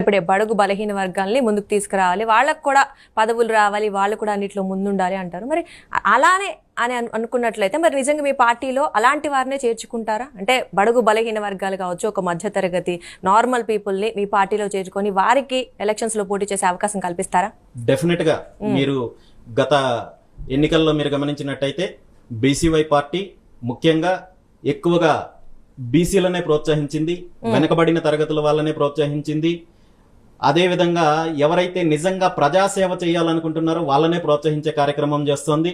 ఇప్పుడే బడుగు బలహీన వర్గాల్ని ముందుకు తీసుకురావాలి. వాళ్ళకు కూడా పదవులు రావాలి. వాళ్ళు కూడా అన్నిట్లో ముందుండాలి అంటారు. మరి అలానే అని అను- అనుకున్నట్లయితే మరి నిజంగా మీ పార్టీలో అలాంటి వారినే చేర్చుకుంటారా? అంటే బడుగు బలహీన వర్గాలు కావచ్చు ఒక మధ్యతరగతి నార్మల్ పీపుల్ని మీ పార్టీలో చేర్చుకొని వారికి ఎలక్షన్స్లో పోటీ చేసే అవకాశం కల్పిస్తారా? డెఫినెట్గా మీరు గత ఎన్నికల్లో మీరు గమనించినట్టయితే బీసీవై పార్టీ ముఖ్యంగా ఎక్కువగా బీసీలనే ప్రోత్సహించింది వెనకబడిన తరగతుల వాళ్ళనే ప్రోత్సహించింది అదే విధంగా ఎవరైతే నిజంగా ప్రజాసేవ చేయాలనుకుంటున్నారో వాళ్ళనే ప్రోత్సహించే కార్యక్రమం చేస్తోంది.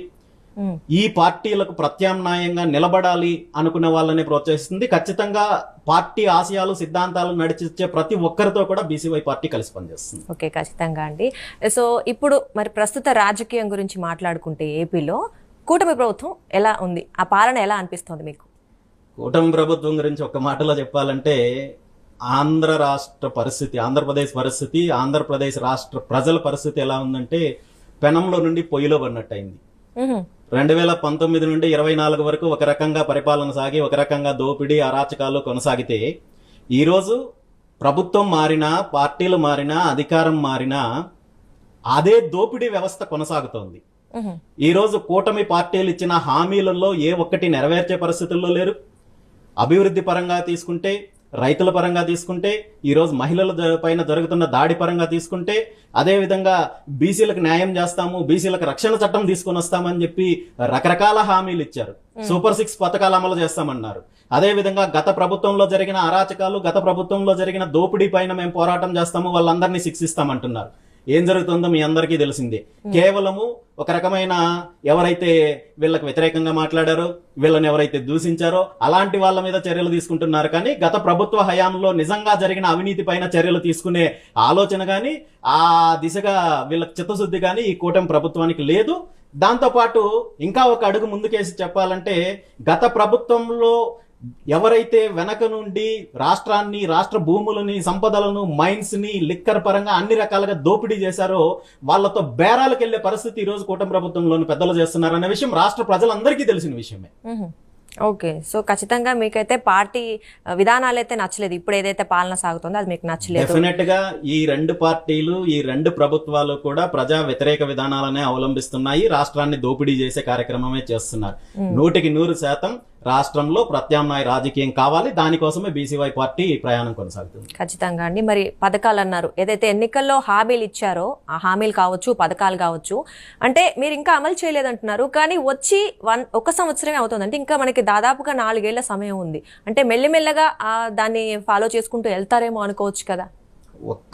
ఈ పార్టీలకు ప్రత్యామ్నాయంగా నిలబడాలి అనుకునే వాళ్ళని ప్రోత్సహిస్తుంది. ఖచ్చితంగా పార్టీ ఆశయాలు సిద్ధాంతాలు నడిచిచ్చే ప్రతి ఒక్కరితో కూడా బీసీవై పార్టీ కలిసి పనిచేస్తుంది. ఓకే ఖచ్చితంగా అండి. సో ఇప్పుడు మరి ప్రస్తుత రాజకీయం గురించి మాట్లాడుకుంటే ఏపీలో కూటమి ప్రభుత్వం ఎలా ఉంది? ఆ పాలన ఎలా అనిపిస్తోంది మీకు? కూటమి ప్రభుత్వం గురించి ఒక మాటలో చెప్పాలంటే ఆంధ్ర రాష్ట్ర పరిస్థితి ఆంధ్రప్రదేశ్ పరిస్థితి ఆంధ్రప్రదేశ్ రాష్ట్ర ప్రజల పరిస్థితి ఎలా ఉందంటే పెనంలో నుండి పొయ్యిలో పడినట్టయింది. ఉహుం, రెండు వేల పంతొమ్మిది నుండి ఇరవై నాలుగు వరకు ఒక రకంగా పరిపాలన సాగి ఒక రకంగా దోపిడీ అరాచకాలు కొనసాగితే ఈరోజు ప్రభుత్వం మారినా పార్టీలు మారినా అధికారం మారినా అదే దోపిడీ వ్యవస్థ కొనసాగుతోంది. ఉహుం, ఈ రోజు కూటమి పార్టీలు ఇచ్చిన హామీలలో ఏ ఒక్కటి నెరవేర్చే పరిస్థితుల్లో లేరు. అభివృద్ధి పరంగా తీసుకుంటే రైతుల పరంగా తీసుకుంటే ఈ రోజు మహిళల పైన జరుగుతున్న దాడి పరంగా తీసుకుంటే అదే విధంగా బీసీలకు న్యాయం చేస్తాము బీసీలకు రక్షణ చట్టం తీసుకొని వస్తామని చెప్పి రకరకాల హామీలు ఇచ్చారు. సూపర్ సిక్స్ పథకాలు అమలు చేస్తామన్నారు. అదే విధంగా గత ప్రభుత్వంలో జరిగిన అరాచకాలు గత ప్రభుత్వంలో జరిగిన దోపిడీ పైన మేము పోరాటం చేస్తాము వాళ్ళందరినీ శిక్షిస్తామంటున్నారు. ఏం జరుగుతుందో మీ అందరికీ తెలిసిందే. కేవలము ఒక రకమైన ఎవరైతే వీళ్ళకి వ్యతిరేకంగా మాట్లాడారో వీళ్ళని ఎవరైతే దూషించారో అలాంటి వాళ్ళ మీద చర్యలు తీసుకుంటున్నారు. కానీ గత ప్రభుత్వ హయాంలో నిజంగా జరిగిన అవినీతి పైన చర్యలు తీసుకునే ఆలోచన కానీ ఆ దిశగా వీళ్ళకి చిత్తశుద్ధి కానీ ఈ కూటమి ప్రభుత్వానికి లేదు. దాంతోపాటు ఇంకా ఒక అడుగు ముందుకేసి చెప్పాలంటే గత ప్రభుత్వంలో ఎవరైతే వెనక నుండి రాష్ట్రాన్ని రాష్ట్ర భూములని సంపదలను మైన్స్ని లిక్కర్ పరంగా అన్ని రకాలుగా దోపిడీ చేశారో వాళ్ళతో బేరాలకు వెళ్ళే పరిస్థితి ఈ రోజు కూటమి ప్రభుత్వంలోని పెద్దలు చేస్తున్నారు అనే విషయం రాష్ట్ర ప్రజలందరికీ తెలిసిన విషయమే. ఓకే. సో ఖచ్చితంగా మీకైతే పార్టీ విధానాలు అయితే నచ్చలేదు. ఇప్పుడు ఏదైతే పాలన సాగుతుందో అది మీకు నచ్చలేదు. డెఫినెట్గా ఈ రెండు పార్టీలు ఈ రెండు ప్రభుత్వాలు కూడా ప్రజా వ్యతిరేక విధానాలనే అవలంబిస్తున్నాయి. రాష్ట్రాన్ని దోపిడీ చేసే కార్యక్రమమే చేస్తున్నారు. నూటికి నూరు శాతం రాష్ట్రంలో ప్రత్యామ్నాయ రాజకీయం కావాలి దానికోసమే బీసీవై పార్టీ ప్రయాణం కొనసాగుతుంది. ఖచ్చితంగా అండి. మరి పథకాలు అన్నారు ఏదైతే ఎన్నికల్లో హామీలు ఇచ్చారో ఆ హామీలు కావచ్చు పథకాలు కావచ్చు అంటే మీరు ఇంకా అమలు చేయలేదంటున్నారు. కానీ వచ్చి వన్ ఒక సంవత్సరమే అవుతుంది. అంటే ఇంకా మనకి దాదాపుగా నాలుగేళ్ళ సమయం ఉంది. అంటే మెల్లిమెల్లగా ఆ దాన్ని ఫాలో చేసుకుంటూ వెళ్తారేమో అనుకోవచ్చు కదా. ఒక్క